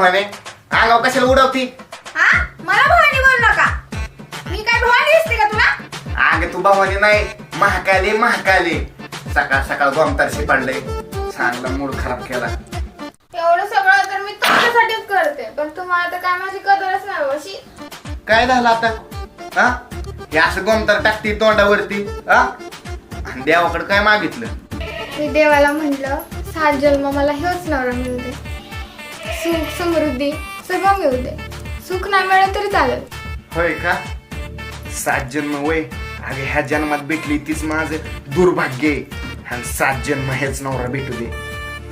भावाने आगाव कशाला उडवती? हा? मला भवानी बोल नका. मी काय भवानी दिसते का तुला? आग तू भावाने नाही. महाकाली महाकाली. सकाळ सकाळ गोमतारशी पडले. चांगला मूड खराब केला. एवढं सगळं तर मी तुमच्यासाठीच करते. पण तुम्हाला तर काय माझी कदरच नाही अशी काय झालं आता? हा? हे असं गोमतार टाकती तोंडावरती हा? आणि देवाकडे काय मागितलं? मी देवाला म्हटलं सात जन्म मला हेच नवरा मिळू दे. सुख समृद्धी सगळं मिळू दे सुख नाही मिळालं तरी चालेल. होय का? सात जन्म वय अगे ह्या जन्मात भेटली तीच माझं दुर्भाग्य. आहे आणि सात जन्म हेच नवरा भेटू दे.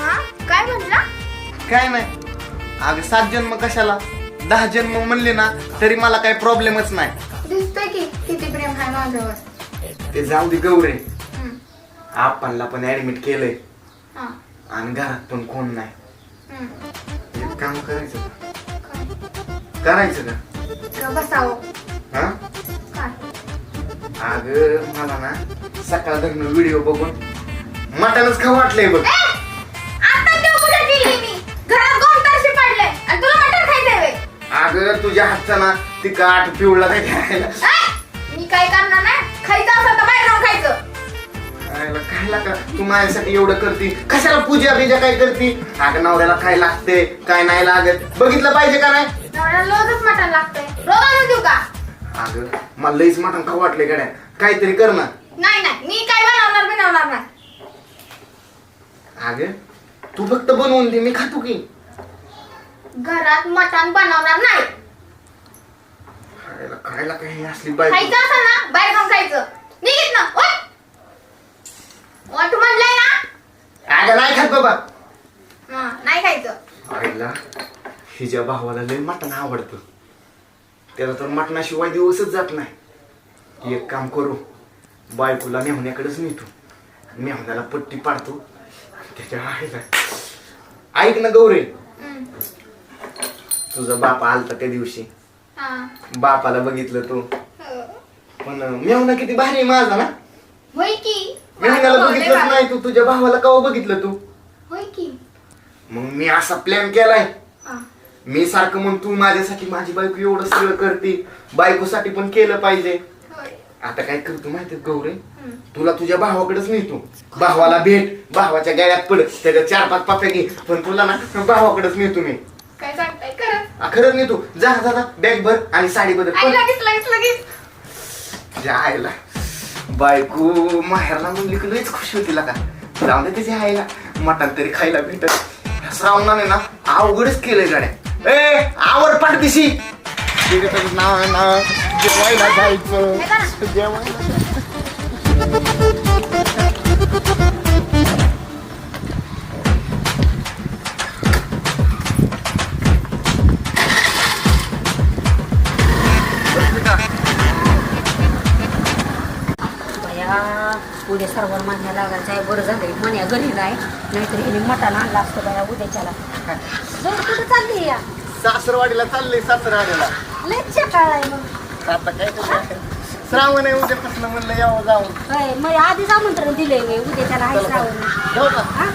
हा? काय म्हटला? काय नाही. अगं सात जन्म कशाला? दहा जन्म म्हणले ना तरी मला काही प्रॉब्लेमच नाही. दिसतंय की किती प्रेम आहे माझ्यावर. ते जाऊ दे गौरे. हम्म, आपणला पण ऍडमिट केलंय. हा, आणि घरात पण कोण नाही. हम्म. काम करायचं का? करायचं का का बसावं हा काय अगं मला ना सकाळ धरण व्हिडिओ बघून मटणच खाऊ वाटलंय बघ ए! आता देव कुठे गेली मी घरात गोमतारशी पडले आणि तुला मटण खायचंय व्हय? अगं तुझ्या हातचा ना ती काठ पिवळा काय खायला! मी काय करणार नाही खायचं तर खायचं खायला का? तू माझ्यासाठी एवढं करती. कशाला पूजा बिजा काय करती? अगं नवऱ्याला काय लागते काय नाही लागत. बघितलं पाहिजे का नाही? नवऱ्याला रोजच मटण लागतंय. रोज आणून देऊ का? अगं मला लईच मटण खाऊ वाटले गड्या. काहीतरी कर ना. नाही नाही. मी काय बनवणार बनवणार नाही. अगं तू फक्त बनवून दे मी खातो की. घरात मटण बनवणार नाही. खायला खायला काही असली बाई खायचं असेल ना बाहेर जाऊन खायचं. निघित ना ओट म्हणलंय ना? अगं नाही खात बाबा. हं, नाही खायचं. आईला हिच्या भावाला लय मटण आवडतं त्याला तर मटणाशिवाय दिवसच जात नाही. एक काम करू बायकोला नेहण्याकडेच नेतो. मेहण्याला पट्टी पाडतो. त्याच्या आईला ऐक ना गौरे. तुझा बाप आलता त्या दिवशी. हा. बापाला बघितलं तू. हं. पण मेहना किती भारी आहे माझा ना. होय की. मेहण्याला बघितलंच नाही तू तुझ्या भावाला कवा बघितलं तू? होय की. मग मी असा प्लॅन केलाय. हा. मी सारखं म्हण तू माझ्यासाठी माझी बायको एवढं सगळं करते. बायकोसाठी पण केलं पाहिजे. होय. आता काय करतो माहिती गौरे. तुला तुझ्या भावाकडेच नेतो. भावाला भेट. भावाच्या गाड्यात पड. त्याच्या चार पाच पाप्या घे. पण तुला ना भावाकडेच नेतो मी. काय सांगताय? खरं आ, खरंच नेतो. जा जा बॅग भर आणि साडी बदल. आई लगेच लगेच लगेच. तुझ्या आईला. बायको माहेरला म्हणली की लईच खुश होती का जाऊन दे त्याच्या आईला. मटण तरी खायला भेटत श्रावणाने ना अवघडच केलंय गाड्या. ए आवर पाठदिशी. नाव नाव जेवायला जायचं जेवायला. उद्या सर्व मान्य लागायचं आहे. बरं झालं म्हण्या घरी नाही नाहीतर हिने मटण आणला असतं बया उद्याच्याला. जाऊ कुठं चालली या? सासरवाडीला चाललंय सासरवाडीला. लय चकाळ आहे मग. आता काय? श्रावण आहे उद्यापासून म्हणलं यावं जाऊन. होय मग आधीच आमंत्रण दिलंय मी उद्याच्याला आहे श्रावण. जाऊ का? हा?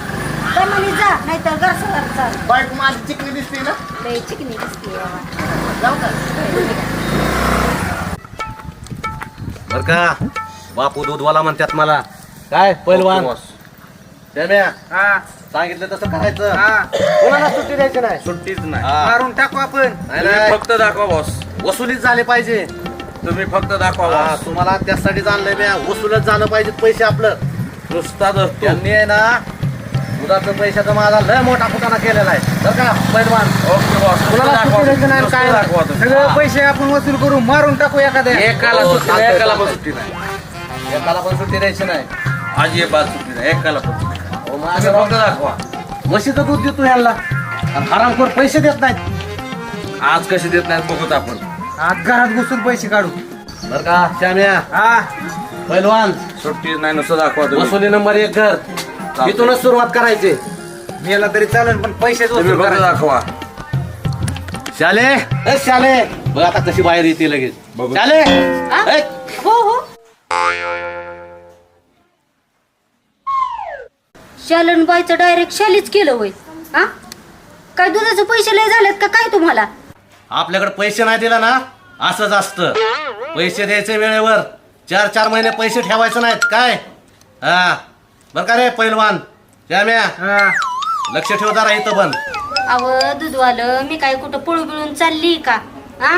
तर म्हणे जा नाहीतर घर सगळं चाल बायको माझी चिकनी दिसते ना? लय चिकनी दिसते बाबा. जाऊ का? बर का? बापू दूधवाला म्हणतात मला. काय पैलवान? त्याम्या सांगितलं तसं करायचं. कोणाला सुट्टी द्यायची नाही? सुट्टीच नाही. हा. मारून टाकू आपण. नाही, नाही. फक्त दाखवा बॉस. वसुलीच झाली पाहिजे. तुम्ही फक्त दाखवा हा, boss. तुम्हाला त्यासाठीच आणलंय मी वसूलच झालं पाहिजे पैसे आपलं. नुसता धरतो त्यांनी आहे ना दुधाचं पैशाचा माझा लय मोठा कुटाणा केलेला आहे. बरं का पैलवान? Okay boss. कुणाला सुट्टी द्यायची नाही काय दाखवा तुम्ही. सगळे पैसे आपण वसूल करू मारून टाकू एखाद्या. एकाला हो, सुट्टी नाही, चालतंय, एकाला पण. सुट्टी नाही. एकाला पण सुट्टी द्यायची नाही. सुट्टी नाही एकाला पण सुट्टी नाही. अहो, तुम्ही माझं फक्त दाखवा. म्हशीचं दूध देतो ह्याला आणि हरामखोर पैसे देत नाहीत. आज कशी देत नाहीत बघत आपण. आज घरात घुसून पैसे काढू. बरं का श्याम्या? हा. पैलवान. सुट्टी नाही नुसतं दाखवा तुम्ही. वसुली नंबर एक घर इथूनच सुरुवात करायची. मेला तरी चालेल पण पैसेच तुम्ही वसूल फक्त करायचे. दाखवा. शाले. ए शाले. बघ आता कशी बाहेर येते लगेच. बघू. शाले. हा? ए, हो हो. शालन बायचं डायरेक्ट शालीच केलं होय. हा? काय दुधाचे पैसे लय झालेत का काय तुम्हाला? आपल्याकडे पैसे नाही दिला ना असंच असतं. पैसे द्यायचे वेळेवर. चार चार महिने पैसे ठेवायचे नाहीत. काय? हा. बरं का रे पैलवान? श्याम्या? हा. लक्ष ठेव जरा इथं पण. अव दूधवालं मी काय कुठं पळू बिळून चालली का? हा?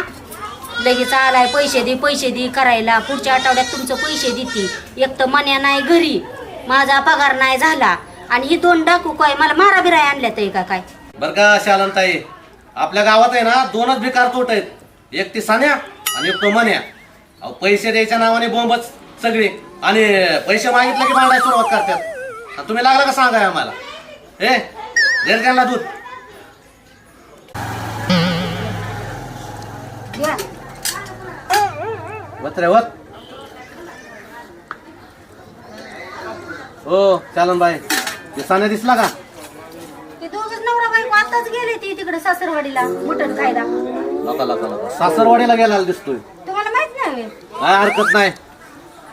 लगेच आलाय पैसे दे पैसे दे करायला. पुढच्या आठवड्यात तुमचं पैसे देते. एक तर मन्या नाही घरी माझा पगार नाही झाला. आणि ही दोन डाकू काय मला मारा बिराय आणल्यात आहे का काय? बरं का शालनताई आपल्या गावात आहे ना दोनच भिकार तोट आहेत. एक ती सान्या आणि एक तो मन्या. अहो पैसे द्यायच्या नावाने बोंबच सगळी. आणि पैसे मागितले की भांडायला सुरुवात करतात. आणि तुम्ही लागला का सांगाय आम्हाला? ए दे रे त्यांना दूध. घ्या. वत रे वत हो चालन बाई. ते दिसला का? ते दोघच नवरा बायको आताच गेले ते तिकडे सासरवाडीला मटण खायला. लका लका लका सासरवाडीला गेला दिसतोय. तुम्हाला माहीत नाही होय? काय हरकत नाही.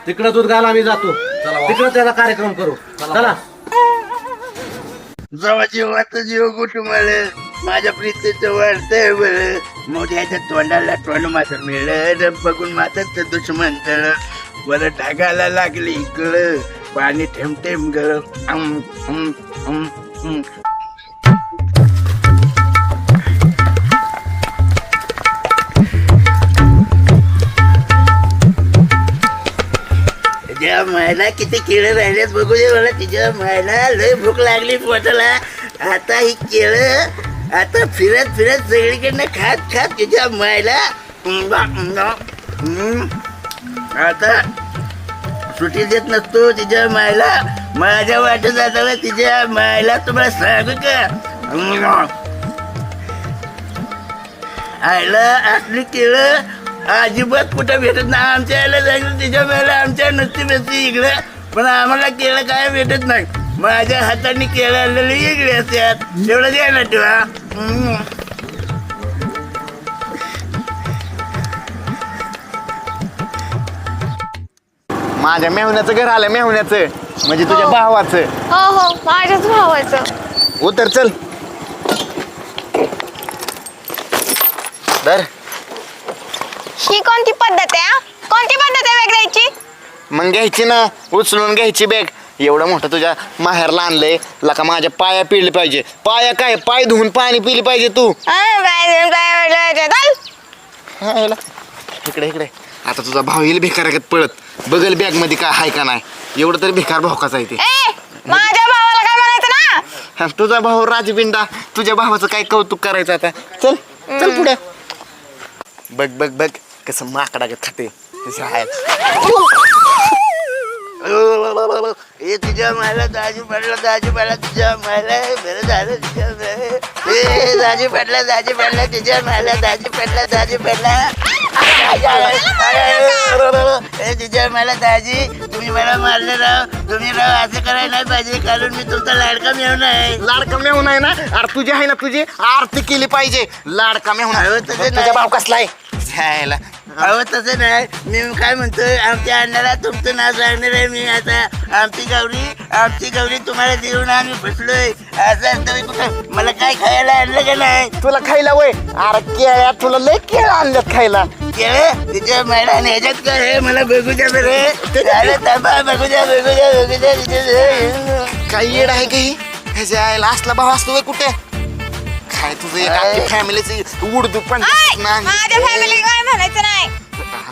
तिकडे दूध घाला आम्ही जातो. तिकडे त्याचा कार्यक्रम करू. चला जवा जीवात जीव कुटुंबाल माझ्या प्रीतीचं वाढतंय बळ मोठ्याच्या तोंडाला तोंड मात्र मिळलं. बघून मात्र दुश्मन तळ वर ढगायला लागली इकडं. पाणी ठेम ठेम गळ अम, अम, अम, अम. तिच्या मायला किती केळं राहिलेत बघू दे मला तिच्या मायला लय भूक लागली पोटाला. आता ही केळं आता फिरत फिरत सगळीकडनं खात खात तिच्या मायला आता सुटी देत नसतो तिच्या मायला माझ्या वाटत जाताना तिच्या मायला तुम्हाला सांगू का? आयला असली केळं अजिबात कुठं भेटत नाही. आमच्या आयला सांगितलं तिच्या मायला आमच्या नसती बसती इकडं. पण आम्हाला केळं काय भेटत नाही. माझ्या हाताने केळं आलेली इकडे असतात. एवढं द्यायला ठेवा. माझ्या मेहुण्याचं घर आलं मेहुण्याचं. म्हणजे तुझ्या भावाचं. हो हो माझ्याच भावाचं. उतर चल. दर ही कोणती पद्धत आहे हा? कोणती पद्धत आहे वेगळ्याची? मग घ्यायची ना उचलून घ्यायची बॅग एवढं मोठं तुझ्या माहेरला आणलंय. लका माझ्या पाया पिळले पाहिजे. पाया काय? पाय धुवून पाणी पिली पाहिजे तू. हा, याला. इकडे इकडे. आता तुझा भाऊ येईल भिकारागत पळत. बघल बॅगमध्ये काय आहे का नाही. एवढं तरी भिकार भावकाच आहे ते? माझ्या भावाला काय म्हणायचं ना? हा, तुझा भाऊ राजबिंडा. तुझ्या भावाचं काय कौतुक करायचं आता? चल चल पुढे. बघ बघ बघ. कसं माकडागत खाते. तसं आहे. हे तुझ्या मायला दाजी पडला दाजी पडला तुझ्या मायला बरं झालं तुझ्या. हे दाजी पडला दाजी पडला तुझ्या मायला दाजी पडला दाजी पडला. हे तुझ्या मला दाजी. तुम्ही मला मारले राव. तुम्ही राव असं करायला नाही पाहिजे कारण मी तुमचा लाडका मेवणा आहे. लाडका मेहून आहे ना? अरे तुझी आहे ना तुझी? आरती केली पाहिजे. लाडका मेहून अहो, तसं तुझा नाही. भाव कसला आहे? जायला. अहो तसं नाही. मी काय म्हणतोय आमच्या अण्णाला तुमचं नाव सांगणार आहे मी आता. आमची गौरी आमची गौरी तुम्हाला देऊन आम्ही फसलोय. असं असतं कुठं मला काय खायला आणलं का नाही? तुला खायला वय? अरे केळ्या तुला लय केळ आणल्यात खायला. केळं? तिच्या मॅडम ह्याच्यात काय आहे मला बघू द्या बरे. झालं थांबा बघू द्या बघू द्या बघू द्या काही येड आहे काही ह्याच्या आईला असला भाव असतो कुठे? काय तुझं एक काय? फॅमिलीची उडदू पण नाही. माझ्या फॅमिली काय म्हणायचं नाही.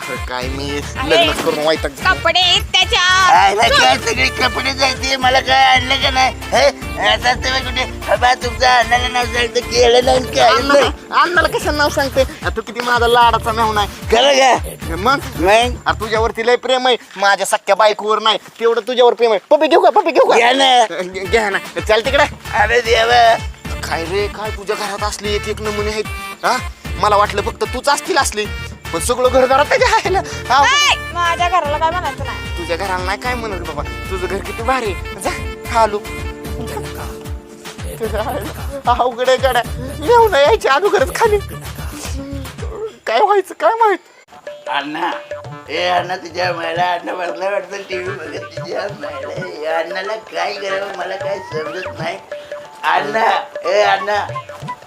अरे काय मी लग्न करून वाईट कपडे त्याच्या. सगळी कपडे जायचे? मला काय आणलं का नाही? हे? आता तुम्ही कुठे? बाबा तुमचं अन्नाला नाव सांगतो केलं नाही काय नाही. अण्णाला कसं नाव सांगते? तू किती माझा लाडाचा मेहून आहे. खरं का? मग? मग तुझ्यावरती लय प्रेम आहे. माझ्या सख्या बायकोवर नाही. तेवढं तुझ्यावर प्रेम आहे. पप्पी घेऊ का? पप्पी घेऊ घ्या ना. का घे- घ्या ना. चल तिकडे. अरे देवा. काय रे काय तुझ्या घरात असली एक एक नमुने आहेत? हा? मला वाटलं फक्त तूच असतील असली. पण सगळं घर घरात त्याच्या आहे ना हा, माझ्या घराला काय म्हणायचं नाही. तुझ्या घराला नाही काय म्हणत बाबा? तुझं घर किती भारी आहे. जा खालू. अवघड आहे गाड्या. येऊन यायच्या अगोदरच खाली. काय व्हायचं काय माहीत? अण्णा ए अण्णा तुझ्या मला अण्णा बसला वाटतं टीव्ही बघत तुझ्या या अण्णाला काय करावं मला काय समजत नाही. अण्णा ए अण्णा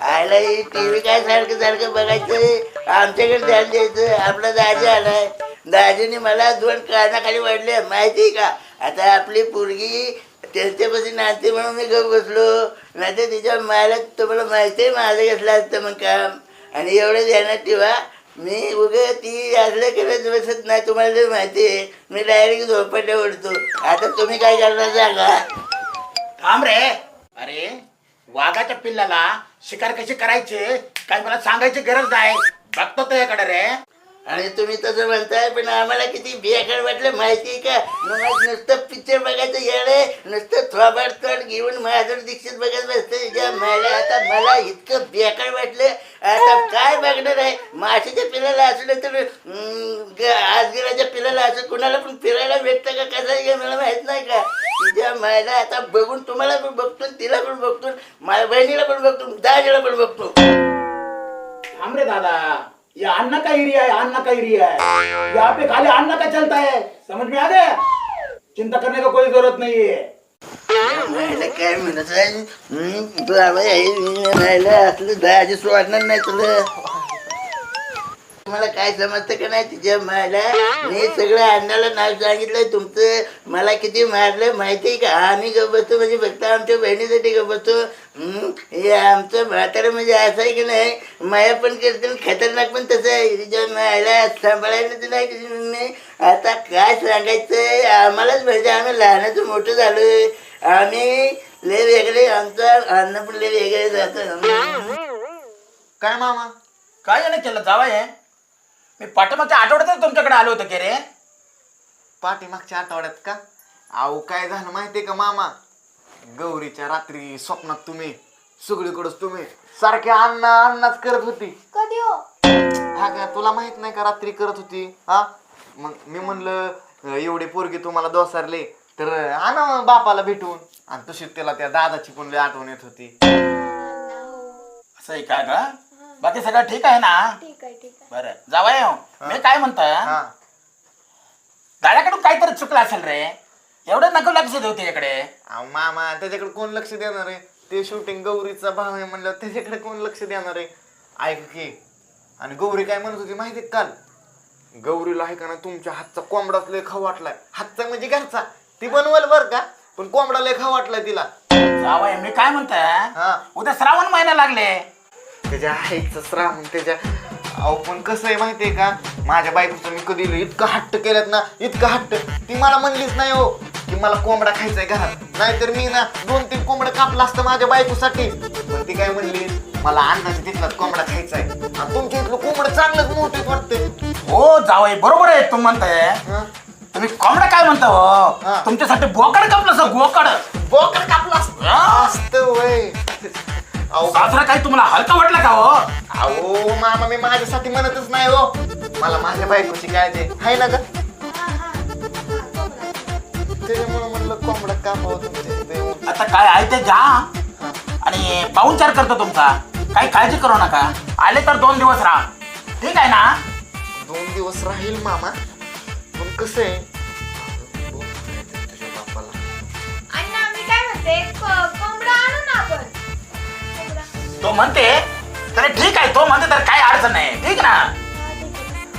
आयला ही टीव्ही काय सारखं सारखं बघायचं आमच्याकडे ध्यान द्यायचं आपला दाजी आलाय. दाजीने मला दोन कानाखाली वाढले माहिती का? आता आपली पोरगी त्यांच्यापासून नाते म्हणून मी गप बसलो. नाही तर तिच्या मायला तुम्हाला माहिती आहे माझं घेतलं असतं मग काम. आणि एवढं ध्यानात ठेवा मी उगा ती असलं करत बसत नाही तुम्हाला जर माहिती आहे मी डायरेक्ट झोपट्या ओढतो आता तुम्ही काय करणार सांगा? थांब रे. अरे वाघाच्या पिल्लाला शिकार कशी करायची? काय मला सांगायची गरज नाही. बघतो त्याकडे रे. आणि तुम्ही तसं म्हणताय पण आम्हाला किती बेकार वाटलं माहिती आहे का? मग नुसतं पिक्चर बघायचं येडे नुसतं थोबाड तोड घेऊन महाजन दीक्षित बघत बसते ज्या मला आता मला इतकं बेकार वाटलं. आता काय बघणार आहे? माशीच्या पिलाला असलं तर अं, पिलाला असं कुणाला पण फिरायला भेटतं का? कसं मला माहीत नाही का? तुझ्या मायला आता बघून तुम्हाला पण बघतो तिला पण बघतो माझ्या बहिणीला पण बघतो दाजीला पण बघतो. थांब रे दादा. ये अन्ना का एरिया है अन्ना का एरिया है यहाँ पे खाली अन्ना का चलता है समझ में आ गया चिंता करने का कोई जरूरत नहीं है काय म्हणत आहे? हं, बाबा हे मी राहिलं असलं दहाची सोडणार नाही तुला. मला काय समजतं का नाही तिच्या मला? मी सगळं अण्णाला नाव सांगितलंय तुमचं मला किती मारलं माहिती का? आम्ही गप बसतो म्हणजे फक्त आमच्या बहिणीसाठी गप बसतो. हे आमचं म्हातारं म्हणजे असं आहे की नाही? माया पण करते खतरनाक पण तसं आहे. तिच्या मायला सांभाळायला तर नाही मी आता काय सांगायचं आम्हालाच म्हणजे आम्ही लहानाचं मोठं झालोय. आम्ही लय वेगळे आमचं अन्न पण लय वेगळे जातं. काय मामा? काय याने केलं? जावा आहे मी पाठीमागच्या आठवड्यातच तुमच्याकडे आलो होतो की रे पाठीमागच्या आठवड्यात का? अहो काय झालं माहितीये का मामा? गौरीच्या रात्री स्वप्नात तुम्ही सगळीकडच तुम्ही सारखे अण्णा अण्णाच करत होती. कधी हो? हा का? तुला माहीत नाही का रात्री करत होती? हा? मग मी म्हणलं अं, एवढे पोरगे तुम्हाला दोसारले तर आणा बापाला भेटून. आणि तशीच त्याला त्या दादाची पण लय आठवण येत होती. असं आहे का ग? बाकी सगळं ठीक आहे ना? ठीक आहे ठीक आहे. बरं जावाय मी काय म्हणतोय? हा. दादाकडून काहीतरी चुकलं असेल रे. एवढं नको लक्ष देऊ त्याच्याकडे अहो मामा त्याच्याकडे कोण लक्ष देणार आहे? ते शूटिंग गौरीचा भाव आहे म्हणलं त्याच्याकडे कोण लक्ष देणार आहे? ऐक की आणि गौरी काय म्हणत होती माहिती काल? गौरीला आहे का ना तुमच्या हातचा कोंबडाच लय खाऊ वाटलाय. हातचा म्हणजे घरचा. ती बनवल बर का? पण कोंबडा लय खाऊ वाटलाय तिला. जावाय मी काय म्हणतोय? हा. उद्या श्रावण महिना लागले. त्याच्या आईचं श्रावण त्याच्या अहो पण कसं आहे माहितीये का? माझ्या बायकोचं मी कधी इतकं हट्ट केलं ना इतकं हट्ट. ती मला म्हणलीच नाही हो की मला कोंबडा खायचाय घरात. नाहीतर मी ना दोन तीन कोंबडं कापलं असतं माझ्या बायकोसाठी. पण ती काय म्हणली मला अन्नाच्या तिथलाच कोंबडा खायचाय. आणि तुमच्या इथलं कोंबडं चांगलंच मोठे वाटतंय. हो जावई बरोबर आहे तू म्हणताय. हं? तुम्ही कोंबडा काय म्हणता हो? हा. तुमच्यासाठी बोकड कापलं असं बोकड. बोकड कापलं असतं? असतं वय. अहो. साजरा काही तुम्हाला हलका वाटला का हो? अहो मामा मी माझ्यासाठी म्हणतच नाही हो. मला माझ्या बायकोची काळजी आहे. ना ग? त्याच्यामुळे म्हणलं कोंबडा कापावं तुमच्या इथे. आता काय आहे ते घ्या. आणि पाहुणचार करतो तुमचा. काही काळजी करू नका. आले तर दोन दिवस राहा. ठीक आहे ना? दोन दिवस राहील मामा. पण कसं आहे म्हणते तर ठीक आहे तो म्हणते तर काय अडचण नाही. ठीक ना?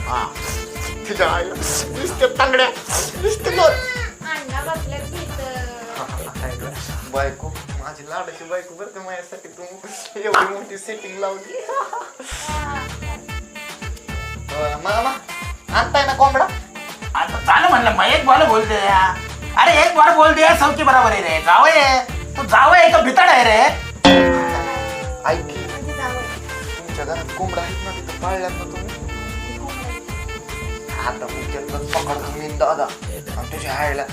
हा, आईला तांगड्या नुसते लोट. बसल्या तिथं बायको माझी लाडाची बायको बरं का माझ्यासाठी. तू एवढी मोठी सेटिंग लावली. अं, मामा आणताय ना कोंबडा? आता झालं म्हणलं मग एक बॉल बोल दे. अरे एक बार बोल दे सौकी बरोबर आहे रे. जावय तू जावय का भिताड आहे रे? ऐक तुमच्या घरात कोंबडा आहेत ना तिथं? पाळल्यात ना तुम्ही? आता मी त्यांना पकडतो मी दादा. आणि तुझ्या आईला.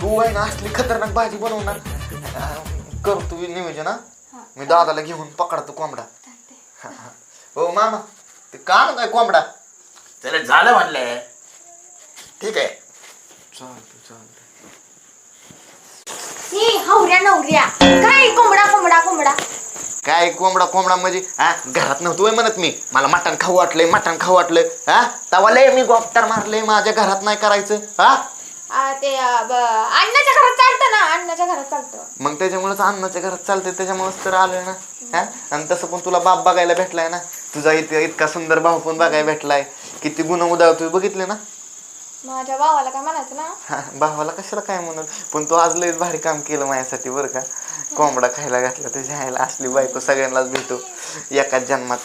तू आहे ना असली खतरनाक भाजी बनवणार. अं, करतो मी नियोजन हा. मी दादाला घेऊन पकडतो कोंबडा. हा, हा. हो मामा. ते काम काय कोंबडा? त्याला झालं म्हणलंय ठीक आहे. चालतं चालतं ही हवऱ्या नवऱ्या. काय कोंबडा कोंबडा कोंबडा? काय कोंबडा कोंबडा म्हणजे? हा? घरात नव्हतोय म्हणत मी. मला मटण खाऊ वाटलंय मटण खाऊ वाटलं हा? तवा लय मी गोपटार मारलंय माझ्या घरात नाही करायचं. हा? आ, ते आ, ब- अण्णाच्या घरात चालतं ना अण्णाच्या घरात चालतं. मग त्याच्यामुळेच अन्नाच्या घरात चालते त्याच्यामुळेच तर आलोय ना. हा? आणि तसं पण तुला बाप बघायला भेटलाय ना. तुझा इथे इतका सुंदर भाऊ पण बघायला भेटलाय. किती गुण उदावतोय बघितले ना? माझ्या भावाला काय म्हणायचं ना? हा, भावाला कशाला काय म्हणून? पण तू आज लयच भारी काम केलं माझ्यासाठी बरं का. कोंबडा खायला घातला त्याच्या आईला असली बायको सगळ्यांनाच भेटू एकाच जन्मात.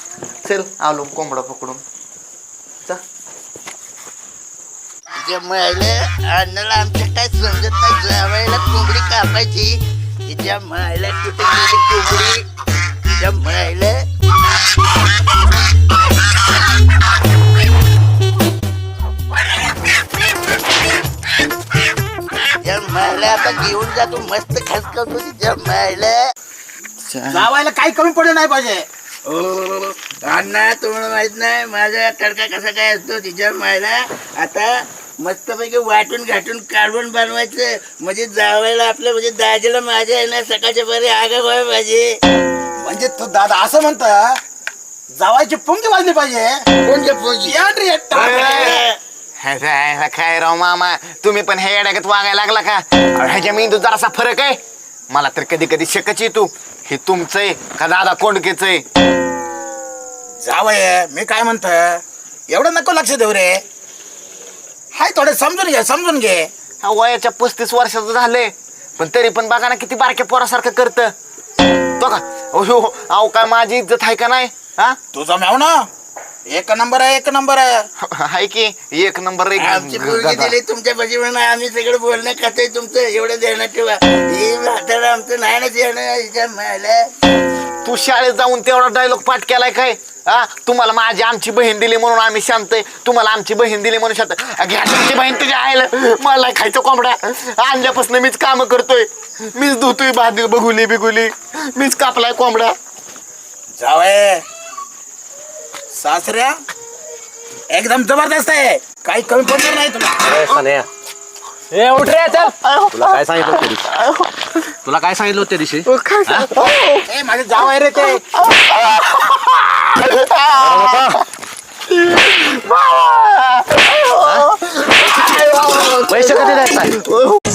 चल आलो कोंबडा पकडून. आमच्या काय समजत नाही. कोंबडी कापायची तिच्या मायला कुठे गेली कोंबडी? तिच्या मायला मायला आता घेऊन जातो मस्त खास करतो तिच्या मायला जावायला काही कमी पडलं नाही पाहिजे. ओ अण्णा तुम्हाला माहीत नाही माझा तडका कसा काय असतो तिच्या मायला आता मस्तपैकी वाटून घाटून काढून बनवायचं. म्हणजे जावायला आपलं म्हणजे दाजीला माझ्या आहे ना सकाळच्या परी आगा व्हायला पाहिजे. म्हणजे तो दादा असं म्हणता जावायची पुंगी वाजली पाहिजे. कोणत्या पोंजी? या रे, टाक. काय राव मामा? तुम्ही पण हे येड्यागत वागायला लागला का? अहो, ह्याच्या मेंदूत जरासा फरक आहे. मला तर कधी कधी शकच तू हे तुमचं आहे का दादा कोंडकेच आहे जावय मी काय म्हणतोय? एवढं नको लक्ष देऊ रे. हाय थोडे समजून घे समजून घे. हा वयाच्या पस्तीस वर्षाचं झालंय. पण तरी पण बघा ना किती बारक्या पोरासारखं करत. तो का? अहो अहो काय माझी इज्जत आहे का नाही? हा? तुझा म्याव ना. एक नंबर आहे एक नंबर आहे. आहे की एक नंबर एक आमची पोरगी गधा. दिली तुमच्या पाशी म्हणून आम्ही सगळं बोलणं खातोय तुमचं एवढं देण्यात ठेवा हे म्हातारं आमचं नाही ना देणं मायला तू शाळेत जाऊन तेवढा डायलॉग पाठ केलाय काय? हा? तुम्हाला माझी आमची बहीण दिली म्हणून आम्ही शांत आहे. तुम्हाला आमची बहीण दिली म्हणून शांत आहे. घ्या तुमची बहीण तुझ्या आईला मला खायचं कोंबडा. आणल्यापासून मीच काम करतोय. मीच धुतोय भाजी बघुली बिगुली. मीच कापलाय कोंबडा. जावय सासऱ्या एकदम जबरदस्त आहे. काही कमी पडणार नाही तुला. ए उठ रे चल. तुला काय सांगितलं होतं त्या दिवशी? तुला काय सांगितलं होतं त्या दिवशी? ए माझे जाव आहे रे ते. पैसे कधी द्यायचा?